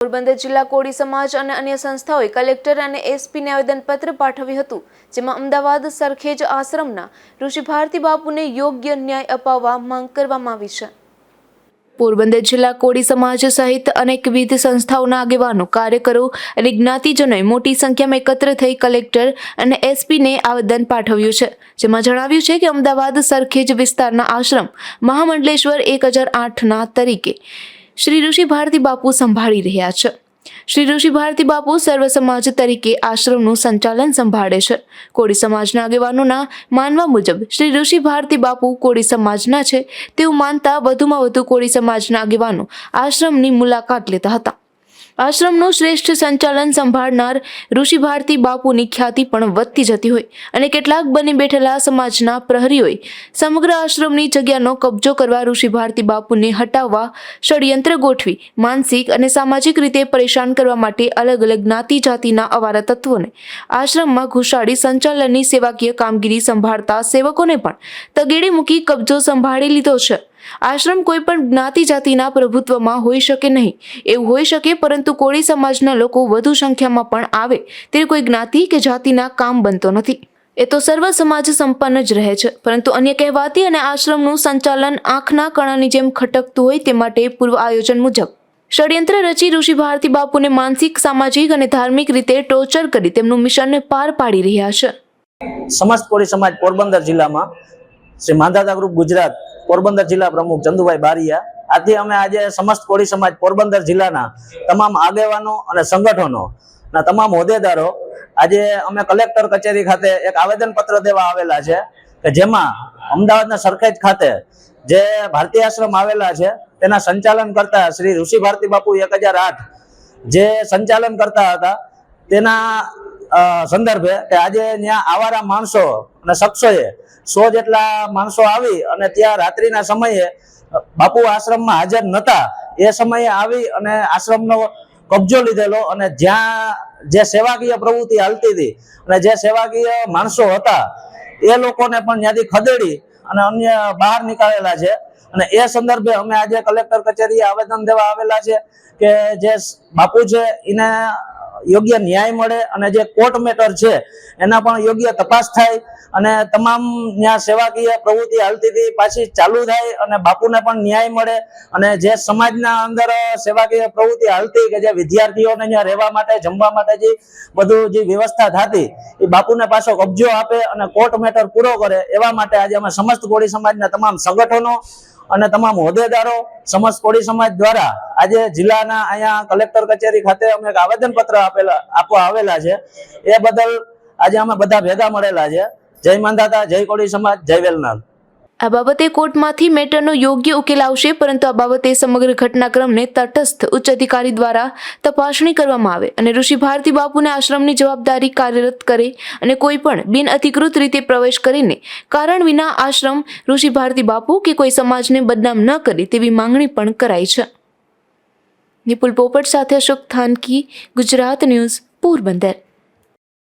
પોરબંદર જિલ્લા કોળી સમાજ અને અન્ય સંસ્થાઓએ કલેક્ટર અને એસપીને આવેદનપત્ર પાઠવ્યું હતું, જેમાં અમદાવાદ સરખેજ આશ્રમના ઋષિ ભારતી બાપુને યોગ્ય ન્યાય અપાવવા માંગ કરવામાં આવી છે. પોરબંદર જિલ્લા કોળી સમાજ સહિત અનેકવિધ સંસ્થાઓના આગેવાનો, કાર્યકરો અને જ્ઞાતિજનોએ મોટી સંખ્યામાં એકત્ર થઈ કલેક્ટર અને એસપીને આવેદન પાઠવ્યું છે, જેમાં જણાવ્યું છે કે અમદાવાદ સરખેજ વિસ્તારના આશ્રમ મહામંડલેશ્વર એક હજાર આઠના તરીકે શ્રી ઋષિ ભારતી બાપુ સંભાળી રહ્યા છે. શ્રી ઋષિ ભારતી બાપુ સર્વ સમાજ તરીકે આશ્રમનું સંચાલન સંભાળે છે. કોળી સમાજના આગેવાનોના માનવા મુજબ શ્રી ઋષિ ભારતી બાપુ કોળી સમાજના છે તેવું માનતા વધુમાં વધુ કોળી સમાજના આગેવાનો આશ્રમની મુલાકાત લેતા હતા. આશ્રમનું શ્રેષ્ઠ સંચાલન સંભાળનાર ઋષિ ભારતી બાપુની ખ્યાતિ પણ વધતી જતી હોય અને કેટલાક બની બેઠેલા સમાજના પ્રહરીઓએ સમગ્ર આશ્રમની જગ્યાનો કબજો કરવા ઋષિ ભારતી બાપુને હટાવવા ષડયંત્ર ગોઠવી, માનસિક અને સામાજિક રીતે પરેશાન કરવા માટે અલગ અલગ જ્ઞાતિ જાતિના અવારા તત્વોને આશ્રમમાં ઘુસાડી સંચાલનની સેવાકીય કામગીરી સંભાળતા સેવકોને પણ તગેડે મૂકી કબજો સંભાળી લીધો છે. આશ્રમ કોઈ પણ જ્ઞાતિ જાતિના પ્રભુત્વમાં હોઈ શકે નહીં. એવું હોઈ શકે, પરંતુ કોળી સમાજના લોકો વધુ સંખ્યામાં પણ આવે. તે કોઈ જ્ઞાતિ કે જાતિના કામ બનતો નથી. એ તો સર્વ સમાજ સંપન્ન જ રહે છે. પરંતુ અન્ય કહેવાતી અને આશ્રમનું સંચાલન આંખના કણાની જેમ ખટકતું હોય તે માટે પૂર્વ આયોજન મુજબ. ષડયંત્ર રચી ઋષિ ભારતી બાપુને માનસિક, સામાજિક અને ધાર્મિક રીતે ટોર્ચર કરી તેમનું મિશનને પાર પાડી રહ્યા છે. સમસ્ત કોળી સમાજ પોરબંદર જિલ્લામાં શ્રી માંધાતા ગ્રુપ ગુજરાત પોરબંદર જિલ્લા પ્રમુખ ચંદુભાઈ બારિયા. આથી અમે આજે સમસ્ત કોળી સમાજ પોરબંદર જિલ્લાના તમામ આગેવાનો અને સંગઠનો ના તમામ હોદ્દેદારો આજે અમે કલેક્ટર કચેરી ખાતે એક આવેદન પત્ર દેવા આવેલા છે કે જેમાં અમદાવાદના સરખેજ ખાતે જે ભારતીય આશ્રમ આવેલા છે તેના સંચાલન કરતા શ્રી ઋષિ ભારતી બાપુ એક જે સંચાલન કરતા હતા તેના સંદર્ભે કે આજે ત્યાં આવારા માણસો અને શખ્સોએ સો જેટલા માણસો આવી અને ત્યાં રાત્રિના સમયે બાપુ આશ્રમમાં હાજર નતા. એ સમયે આવી અને આશ્રમનો કબજો લીધેલો અને જ્યાં જે સેવાકીય પ્રવૃત્તિ હાલતી હતી અને જે સેવાકીય માણસો હતા, એ લોકોને પણ ત્યાંથી ખદેડી અને અન્ય બહાર નીકાળેલા છે. અને એ સંદર્ભે અમે આજે કલેક્ટર કચેરીએ આવેદન દેવા આવેલા છે કે જે બાપુ છે એને યોગ્ય ન્યાય મળે અને જે કોર્ટ મેટર છે, એના પણ યોગ્ય તપાસ થાય અને તમામ ત્યાં સેવાકીય પ્રવૃત્તિ હાલતી હતી પાછી ચાલુ થાય અને બાપુને પણ ન્યાય મળે અને જે સમાજના અંદર સેવાકીય પ્રવૃત્તિ હાલતી કે જે વિદ્યાર્થીઓને ત્યાં રહેવા માટે, જમવા માટે જે બધું જે વ્યવસ્થા થતી, એ બાપુને પાછો કબજો આપે અને કોર્ટ મેટર પૂરો કરે. એવા માટે આજે અમે સમસ્ત કોળી સમાજના તમામ સંગઠનો અને તમામ હોદ્દેદારો સમસ્ત કોળી સમાજ દ્વારા આજે જિલ્લાના અહીંયા કલેક્ટર કચેરી ખાતે અમે એક આવેદન પત્ર આપેલા આપવા આવેલા છે. એ બદલ આજે અમે બધા ભેગા મળેલા છે. જય માંધાતા જય કોળી સમાજ, જય વેલનાથ આ બાબતે કોર્ટમાંથી મેટરનો યોગ્ય ઉકેલ આવશે, પરંતુ આ બાબતે સમગ્ર ઘટનાક્રમને તટસ્થ ઉચ્ચ અધિકારી દ્વારા તપાસણી કરવામાં આવે અને ઋષિ ભારતી બાપુને આશ્રમની જવાબદારી કાર્યરત કરે અને કોઈ પણ બિન રીતે પ્રવેશ કરીને કારણ વિના આશ્રમ ઋષિ ભારતી બાપુ કે કોઈ સમાજને બદનામ ન કરે તેવી માંગણી પણ કરાઈ છે. નિપુલ પોપટ સાથે અશોક થાનકી, ગુજરાત ન્યૂઝ, પોરબંદર.